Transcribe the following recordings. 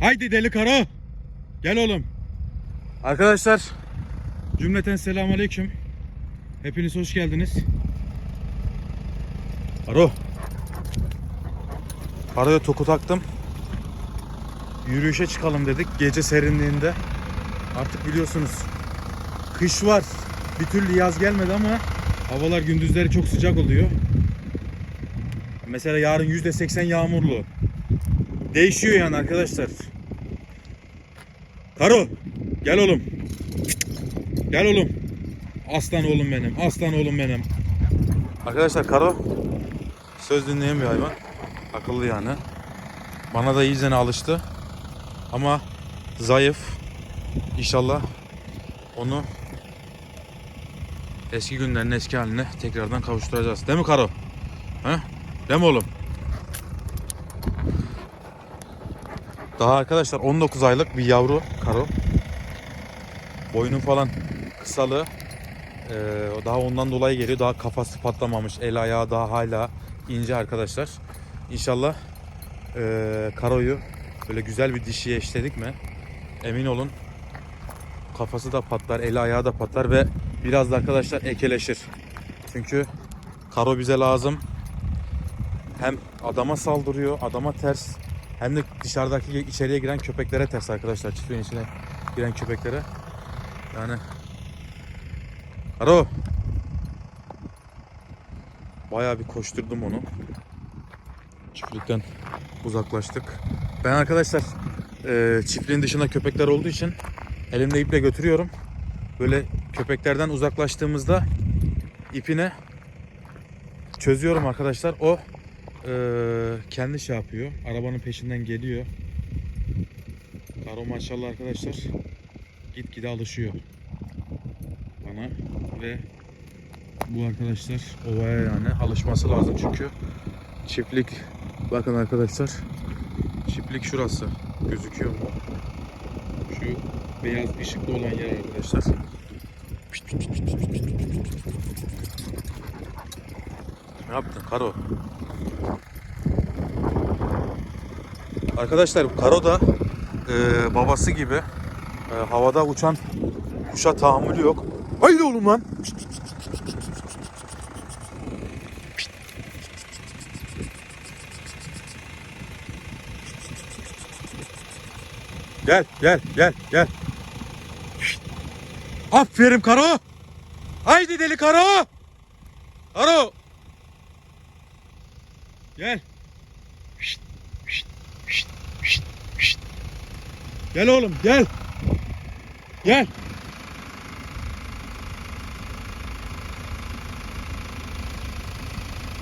Haydi deli karo. Gel oğlum. Arkadaşlar cümleten selamun aleyküm. Hepiniz hoş geldiniz. Karo. Karoya toku taktım. Yürüyüşe çıkalım dedik gece serinliğinde. Artık biliyorsunuz kış var. Bir türlü yaz gelmedi ama havalar gündüzleri çok sıcak oluyor. Mesela yarın %80 yağmurlu. Değişiyor yani arkadaşlar. Karo gel oğlum. Gel oğlum. Aslan oğlum benim. Aslan oğlum benim. Arkadaşlar Karo söz dinleyen bir hayvan. Akıllı yani. Bana da iyicene alıştı. Ama zayıf. İnşallah onu eski günlerin eski haline tekrardan kavuşturacağız. Değil mi Karo? He? Değil mi oğlum? Daha arkadaşlar 19 aylık bir yavru karo. Boynu falan kısalı. Ee, daha ondan dolayı geliyor. Daha kafası patlamamış. El ayağı daha hala ince arkadaşlar. İnşallah ee, karoyu böyle güzel bir dişiye eşledik mi? Emin olun kafası da patlar, eli ayağı da patlar ve biraz da arkadaşlar ekeleşir. Çünkü karo bize lazım. Hem adama saldırıyor, adama ters. Hem de dışarıdaki içeriye giren köpeklere ters arkadaşlar. Çiftliğin içine giren köpeklere. Yani Karo Bayağı bir koşturdum onu. Çiftlikten uzaklaştık. Ben arkadaşlar e, çiftliğin dışında köpekler olduğu için elimde iple götürüyorum. Böyle köpeklerden uzaklaştığımızda ipine çözüyorum arkadaşlar. O e, kendi şey yapıyor. Arabanın peşinden geliyor. Karo maşallah arkadaşlar gitgide alışıyor bana ve bu arkadaşlar ovaya yani alışması lazım çünkü çiftlik bakın arkadaşlar çiftlik şurası gözüküyor mu? Şu beyaz ışıklı olan yer arkadaşlar. Ne yaptın Karo? Arkadaşlar Karo da e, babası gibi e, havada uçan kuşa tahammülü yok. Haydi oğlum lan. Gel gel gel gel. Aferin Karo. Haydi deli Karo. Karo. Gel. Şşt, şşt, şşt, şşt, şşt. Gel oğlum gel. Gel.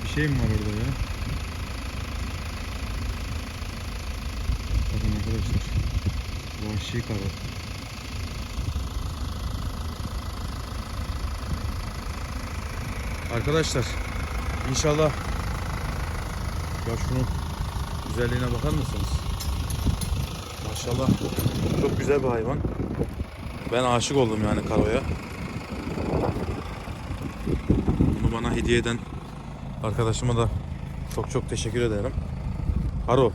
Bir şey mi var orada ya? Bakın arkadaşlar. Vahşi karo. Arkadaşlar inşallah ya şunun güzelliğine bakar mısınız? Maşallah çok güzel bir hayvan. Ben aşık oldum yani karoya. Bunu bana hediye eden arkadaşıma da çok çok teşekkür ederim. Karo.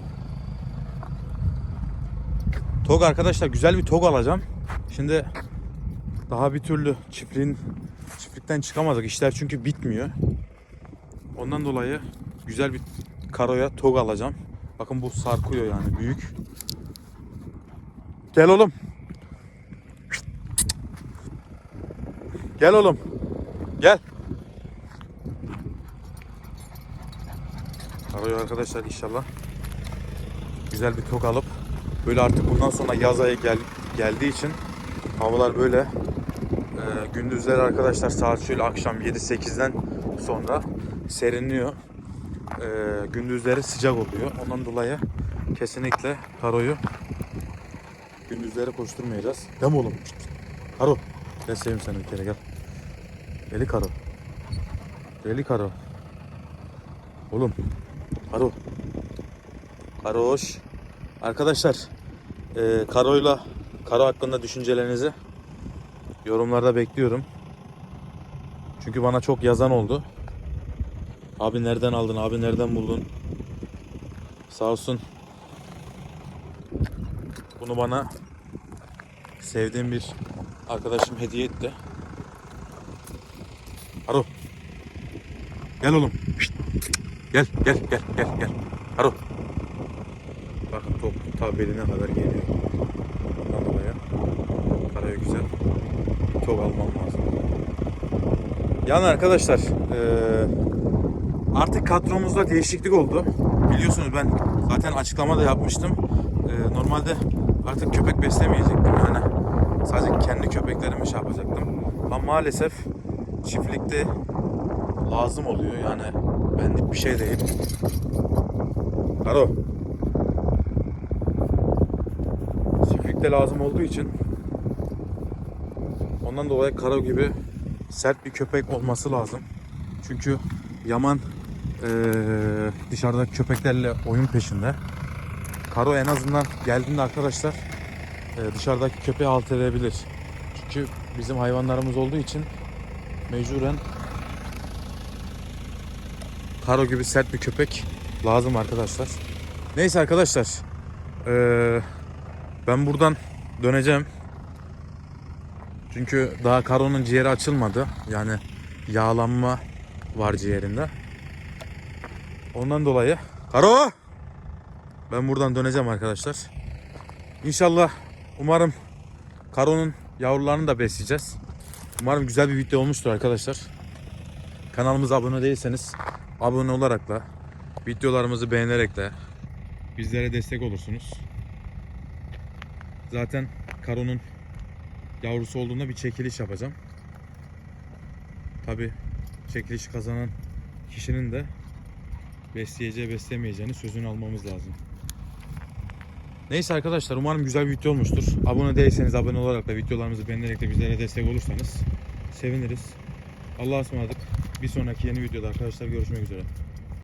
Tog arkadaşlar güzel bir tog alacağım. Şimdi daha bir türlü çiftliğin çiftlikten çıkamadık. İşler çünkü bitmiyor. Ondan dolayı güzel bir karoya tog alacağım. Bakın bu sarkıyor yani büyük. Gel oğlum. Gel oğlum. Gel. Karoyu arkadaşlar inşallah güzel bir tok alıp böyle artık bundan sonra yaz ayı gel, geldiği için havalar böyle e, gündüzleri arkadaşlar saat şöyle akşam 7-8'den sonra serinliyor. E, gündüzleri sıcak oluyor. Ondan dolayı kesinlikle karoyu gündüzleri koşturmayacağız. Değil mi oğlum? Karo. Gel seveyim seni bir kere gel. Deli karo. Deli karo. Oğlum. Karo. Karoş. Arkadaşlar. E, karoyla karo hakkında düşüncelerinizi yorumlarda bekliyorum. Çünkü bana çok yazan oldu. Abi nereden aldın? Abi nereden buldun? Sağ olsun. Bunu bana sevdiğim bir arkadaşım hediye etti. Haro. Gel oğlum. Şşt. Gel gel gel gel gel. Haro. Bakın top ta beline kadar geliyor. Ondan dolayı karaya güzel çok almam lazım. Yani arkadaşlar eee, artık kadromuzda değişiklik oldu. Biliyorsunuz ben zaten açıklama da yapmıştım. Eee, normalde artık köpek beslemeyecektim yani. Sadece kendi köpeklerimi şey yapacaktım. Ama maalesef çiftlikte lazım oluyor yani benlik bir şey değil. Karo. Çiftlikte lazım olduğu için ondan dolayı Karo gibi sert bir köpek olması lazım. Çünkü Yaman eee dışarıda köpeklerle oyun peşinde. Karo en azından geldiğinde arkadaşlar eee, dışarıdaki köpeği alt edebilir. Çünkü bizim hayvanlarımız olduğu için mecburen Karo gibi sert bir köpek lazım arkadaşlar. Neyse arkadaşlar. eee, ben buradan döneceğim. Çünkü daha Karo'nun ciğeri açılmadı. Yani yağlanma var ciğerinde. Ondan dolayı Karo! Ben buradan döneceğim arkadaşlar. İnşallah umarım Karo'nun yavrularını da besleyeceğiz. Umarım güzel bir video olmuştur arkadaşlar. Kanalımıza abone değilseniz abone olarak da videolarımızı beğenerek de bizlere destek olursunuz. Zaten Karo'nun yavrusu olduğunda bir çekiliş yapacağım. Tabi çekiliş kazanan kişinin de besleyeceği beslemeyeceğini sözünü almamız lazım. Neyse arkadaşlar umarım güzel bir video olmuştur. Abone değilseniz abone olarak da videolarımızı beğenerek de bizlere destek olursanız seviniriz. Allah'a ısmarladık. Bir sonraki yeni videoda arkadaşlar görüşmek üzere.